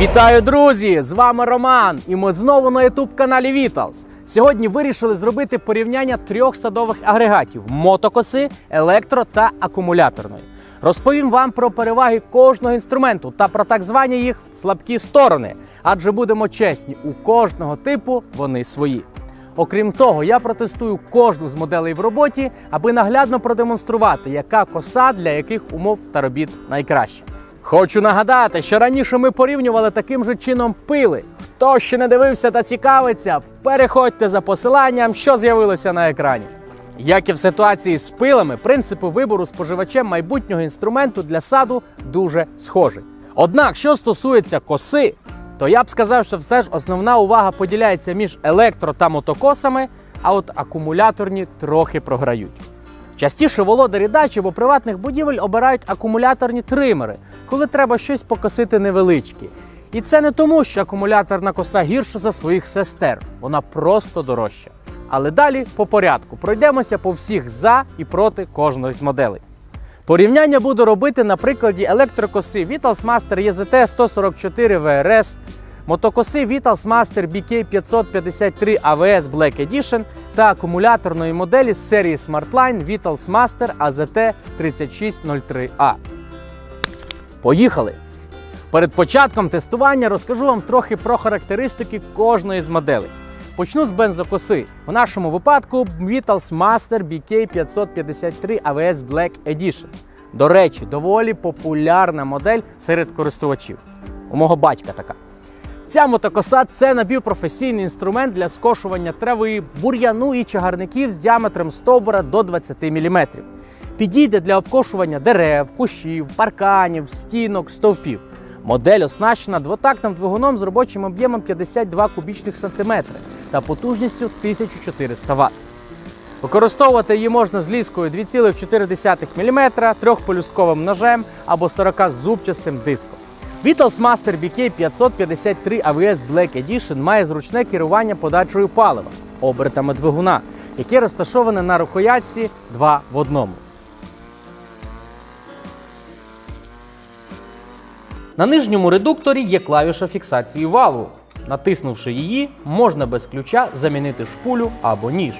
Вітаю, друзі! З вами Роман, і ми знову на youtube каналі Vitals. Сьогодні вирішили зробити порівняння трьох садових агрегатів: мотокоси, електро та акумуляторної. Розповім вам про переваги кожного інструменту та про так звані їх слабкі сторони. Адже будемо чесні, у кожного типу вони свої. Окрім того, я протестую кожну з моделей в роботі, аби наглядно продемонструвати, яка коса для яких умов та робіт найкраща. Хочу нагадати, що раніше ми порівнювали таким же чином пили. Хто ще не дивився та цікавиться, переходьте за посиланням, що з'явилося на екрані. Як і в ситуації з пилами, принципи вибору споживачем майбутнього інструменту для саду дуже схожі. Однак, що стосується коси, то я б сказав, що все ж основна увага поділяється між електро та мотокосами, а от акумуляторні трохи програють. Частіше володарі дач або приватних будівель обирають акумуляторні тримери, коли треба щось покосити невеличке. І це не тому, що акумуляторна коса гірша за своїх сестер, вона просто дорожча. Але далі по порядку пройдемося по всіх за і проти кожної з моделей. Порівняння буду робити на прикладі електрокоси Vitals Master EZT 144 VRS, мотокоси Vitals Master BK 553 AVS Black Edition та акумуляторної моделі з серії SmartLine Vitals Master AZT 3603A. Поїхали! Перед початком тестування розкажу вам трохи про характеристики кожної з моделей. Почну з бензокоси. В нашому випадку Vitals Master BK 553 AVS Black Edition. До речі, доволі популярна модель серед користувачів. У мого батька така. Ця мотокоса це напівпрофесійний інструмент для скошування трави, бур'яну і чагарників з діаметром стовбура до 20 мм. Підійде для обкошування дерев, кущів, парканів, стінок, стовпів. Модель оснащена двотактним двигуном з робочим об'ємом 52 кубічних сантиметри та потужністю 1400 Вт. Використовувати її можна з ліскою 2,4 мм, трьохполюстковим ножем або 40-зубчастим диском. Vitals Master BK 553 AVS Black Edition має зручне керування подачею палива обертами двигуна, яке розташоване на рукоятці 2 в одному. На нижньому редукторі є клавіша фіксації валу. Натиснувши її, можна без ключа замінити шпулю або ніж.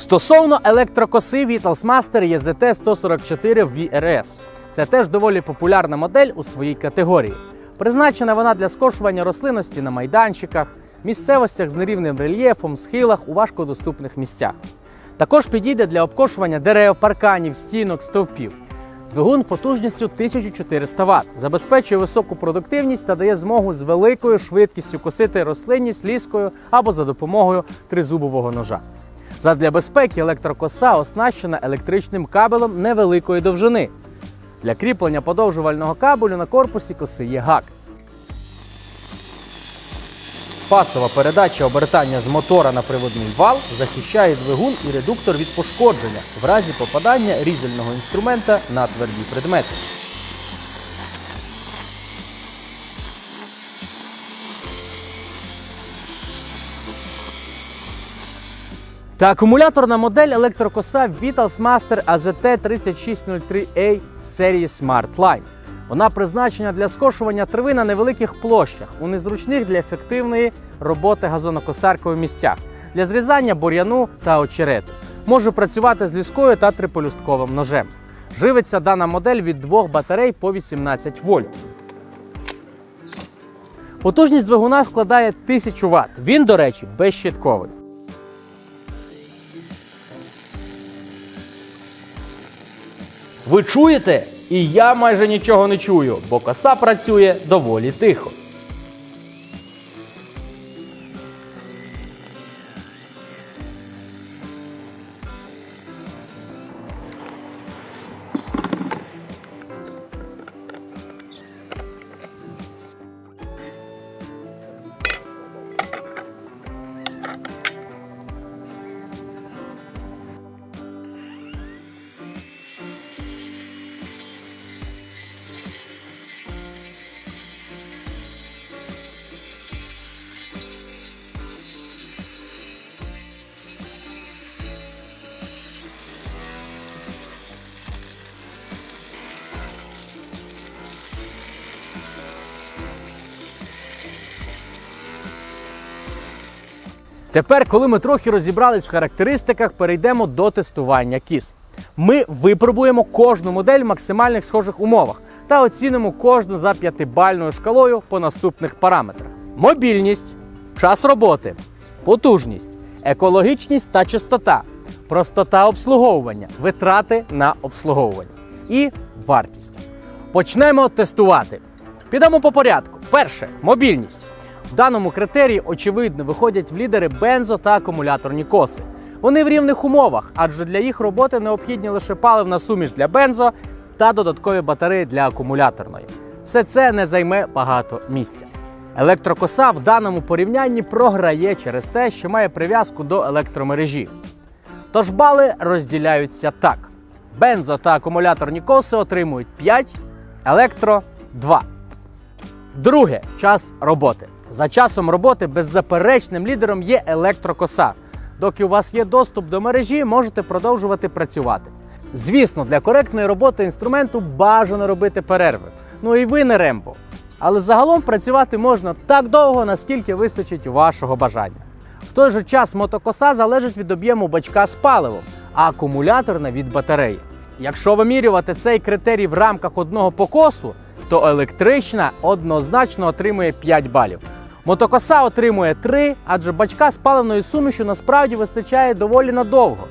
Стосовно електрокоси Vitals Master EZT 144 VRS. Це теж доволі популярна модель у своїй категорії. Призначена вона для скошування рослинності на майданчиках, місцевостях з нерівним рельєфом, схилах у важкодоступних місцях. Також підійде для обкошування дерев, парканів, стінок, стовпів. Двигун потужністю 1400 Вт забезпечує високу продуктивність та дає змогу з великою швидкістю косити рослинність ліскою або за допомогою тризубового ножа. Задля безпеки електрокоса оснащена електричним кабелем невеликої довжини. Для кріплення подовжувального кабелю на корпусі коси є гак. Пасова передача обертання з мотора на приводний вал захищає двигун і редуктор від пошкодження в разі попадання різального інструмента на тверді предмети. Та акумуляторна модель електрокоса Vitals Master AZT 3603A серії Smart Line. Вона призначена для скошування трави на невеликих площах, у незручних для ефективної роботи газонокосаркою місцях, для зрізання бур'яну та очерету. Може працювати з ліскою та триполюстковим ножем. Живиться дана модель від двох батарей по 18 вольт. Потужність двигуна складає 1000 Вт. Він, до речі, безщитковий. Ви чуєте? І я майже нічого не чую, бо коса працює доволі тихо. Тепер, коли ми трохи розібрались в характеристиках, перейдемо до тестування кіз. Ми випробуємо кожну модель в максимальних схожих умовах та оцінимо кожну за п'ятибальною шкалою по наступних параметрах: мобільність, час роботи, потужність, екологічність та чистота, простота обслуговування, витрати на обслуговування і вартість. Почнемо тестувати. Підемо по порядку. Перше мобільність. В даному критерії, очевидно, виходять в лідери бензо та акумуляторні коси. Вони в рівних умовах, адже для їх роботи необхідні лише паливна суміш для бензо та додаткові батареї для акумуляторної. Все це не займе багато місця. Електрокоса в даному порівнянні програє через те, що має прив'язку до електромережі. Тож бали розділяються так: бензо та акумуляторні коси отримують 5, електро 2. Друге час роботи. За часом роботи беззаперечним лідером є електрокоса. Доки у вас є доступ до мережі, можете продовжувати працювати. Звісно, для коректної роботи інструменту бажано робити перерви. Ну і ви не рембо. Але загалом працювати можна так довго, наскільки вистачить вашого бажання. В той же час мотокоса залежить від об'єму бачка з паливом, а акумуляторна від батареї. Якщо вимірювати цей критерій в рамках одного покосу, то електрична однозначно отримує 5 балів. Мотокоса отримує 3, адже бачка з паливною сумішю насправді вистачає доволі надовго.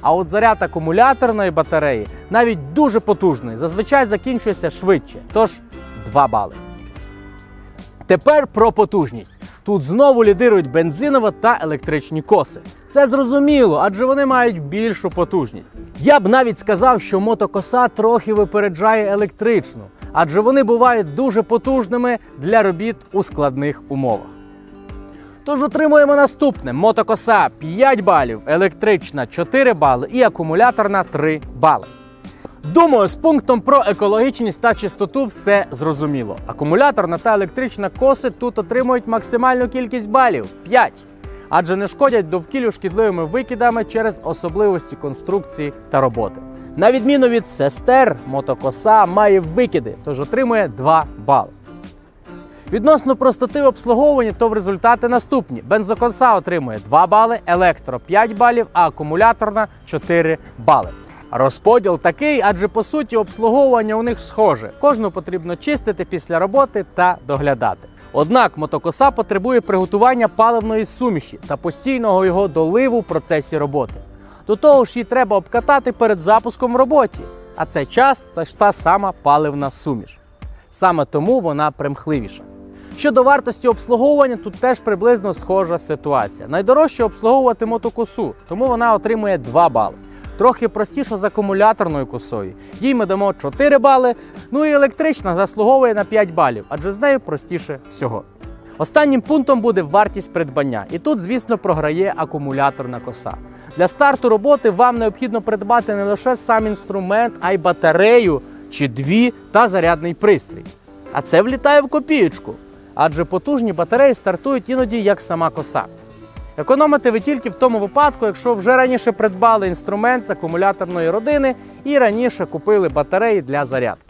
А от заряд акумуляторної батареї, навіть дуже потужний, зазвичай закінчується швидше, тож 2 бали. Тепер про потужність. Тут знову лідирують бензинова та електричні коси. Це зрозуміло, адже вони мають більшу потужність. Я б навіть сказав, що мотокоса трохи випереджає електричну, адже вони бувають дуже потужними для робіт у складних умовах. Тож отримуємо наступне: мотокоса 5 балів, електрична 4 бали і акумуляторна 3 бали. Думаю, з пунктом про екологічність та чистоту все зрозуміло. Акумуляторна та електрична коси тут отримують максимальну кількість балів 5, адже не шкодять довкіллю шкідливими викидами через особливості конструкції та роботи. На відміну від сестер, мотокоса має викиди, тож отримує 2 бали. Відносно простоти обслуговування, то в результати наступні: бензокоса отримує 2 бали, електро 5 балів, а акумуляторна 4 бали. Розподіл такий, адже по суті обслуговування у них схоже. Кожну потрібно чистити після роботи та доглядати. Однак мотокоса потребує приготування паливної суміші та постійного його доливу в процесі роботи. До того ж, її треба обкатати перед запуском в роботі, а це час та ж та сама паливна суміш. Саме тому вона примхливіша. Щодо вартості обслуговування, тут теж приблизно схожа ситуація. Найдорожче обслуговувати мотокосу, тому вона отримує 2 бали. Трохи простіше з акумуляторною косою. Їй ми дамо 4 бали. Ну і електрична заслуговує на 5 балів, адже з нею простіше всього. Останнім пунктом буде вартість придбання, і тут, звісно, програє акумуляторна коса. Для старту роботи вам необхідно придбати не лише сам інструмент, а й батарею чи дві та зарядний пристрій. А це влітає в копієчку, адже потужні батареї стартують іноді як сама коса. Економите ви тільки в тому випадку, якщо вже раніше придбали інструмент з акумуляторної родини і раніше купили батареї для зарядки.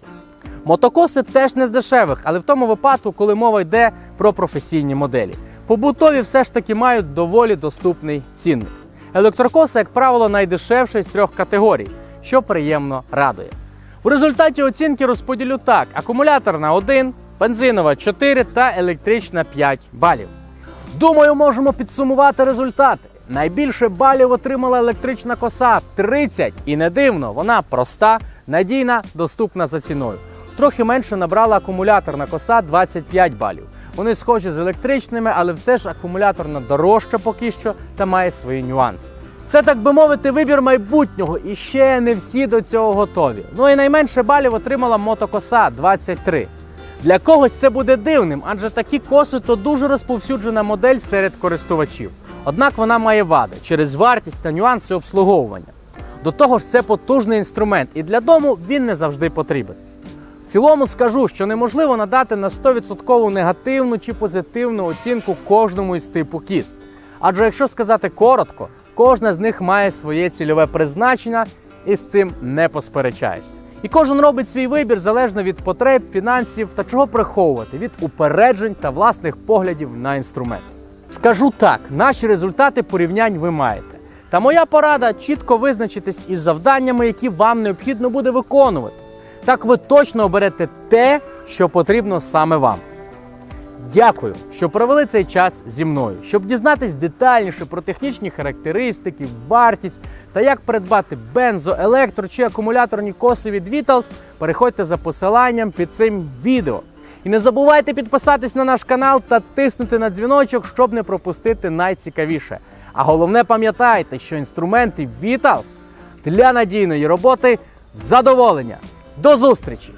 Мотокоси теж не з дешевих, але в тому випадку, коли мова йде про професійні моделі. Побутові все ж таки мають доволі доступний цінник. Електрокоси, як правило, найдешевший з трьох категорій, що приємно радує. В результаті оцінки розподілю так: акумуляторна 1, бензинова 4 та електрична 5 балів. Думаю, можемо підсумувати результати. Найбільше балів отримала електрична коса 30. І не дивно, вона проста, надійна, доступна за ціною. Трохи менше набрала акумуляторна коса 25 балів. Вони схожі з електричними, але все ж акумуляторна дорожча поки що та має свої нюанси. Це, так би мовити, вибір майбутнього, і ще не всі до цього готові. Ну і найменше балів отримала мотокоса 23. Для когось це буде дивним, адже такі коси то дуже розповсюджена модель серед користувачів. Однак вона має вади через вартість та нюанси обслуговування. До того ж, це потужний інструмент, і для дому він не завжди потрібен. В цілому скажу, що неможливо надати на 100% негативну чи позитивну оцінку кожному із типу кіз. Адже якщо сказати коротко, кожна з них має своє цільове призначення і з цим не посперечаєшся. І кожен робить свій вибір залежно від потреб, фінансів та чого приховувати від упереджень та власних поглядів на інструмент. Скажу так, наші результати порівнянь ви маєте. Та моя порада чітко визначитись із завданнями, які вам необхідно буде виконувати. Так ви точно оберете те, що потрібно саме вам. Дякую, що провели цей час зі мною. Щоб дізнатись детальніше про технічні характеристики, вартість та як придбати бензо, електро чи акумуляторні коси від Vitals, переходьте за посиланням під цим відео. І не забувайте підписатись на наш канал та тиснути на дзвіночок, щоб не пропустити найцікавіше. А головне пам'ятайте, що інструменти Vitals для надійної роботи задоволення. До зустрічі!